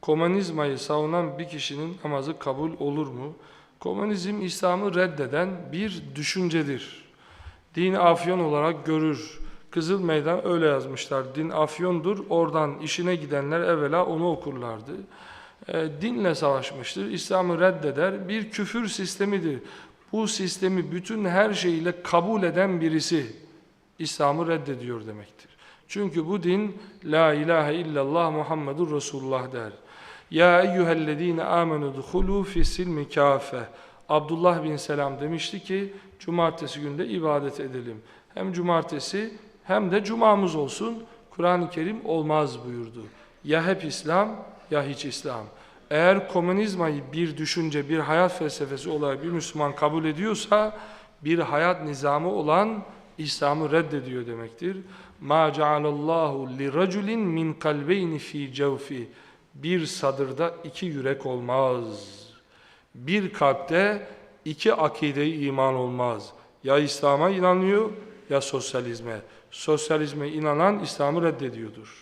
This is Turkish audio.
komünizmayı savunan bir kişinin namazı kabul olur mu? Komünizm İslam'ı reddeden bir düşüncedir. Din afyon olarak görür. Kızıl Meydan öyle yazmışlar. Din afyondur. Oradan işine gidenler evvela onu okurlardı. E, dinle savaşmıştır. İslam'ı reddeder. Bir küfür sistemidir. Bu sistemi bütün her şeyiyle kabul eden birisi İslam'ı reddediyor demektir. Çünkü bu din La ilahe illallah Muhammedur Resulullah der. Ya eyyühellezine amenu duhulu fi silmi kâfe. Abdullah bin Selam demişti ki cumartesi günde ibadet edelim. Hem cumartesi hem de cumamız olsun. Kur'an-ı Kerim olmaz buyurdu. Ya hep İslam ya hiç İslam. Eğer komünizmayı bir düşünce, bir hayat felsefesi olarak bir Müslüman kabul ediyorsa bir hayat nizamı olan İslam'ı reddediyor demektir. Ma cealallahu li raculin min kalbeyni fi cevfi. Bir sadırda iki yürek olmaz. Bir kalpte iki akide iman olmaz. Ya İslam'a inanıyor ya sosyalizme. Sosyalizme inanan İslam'ı reddediyordur.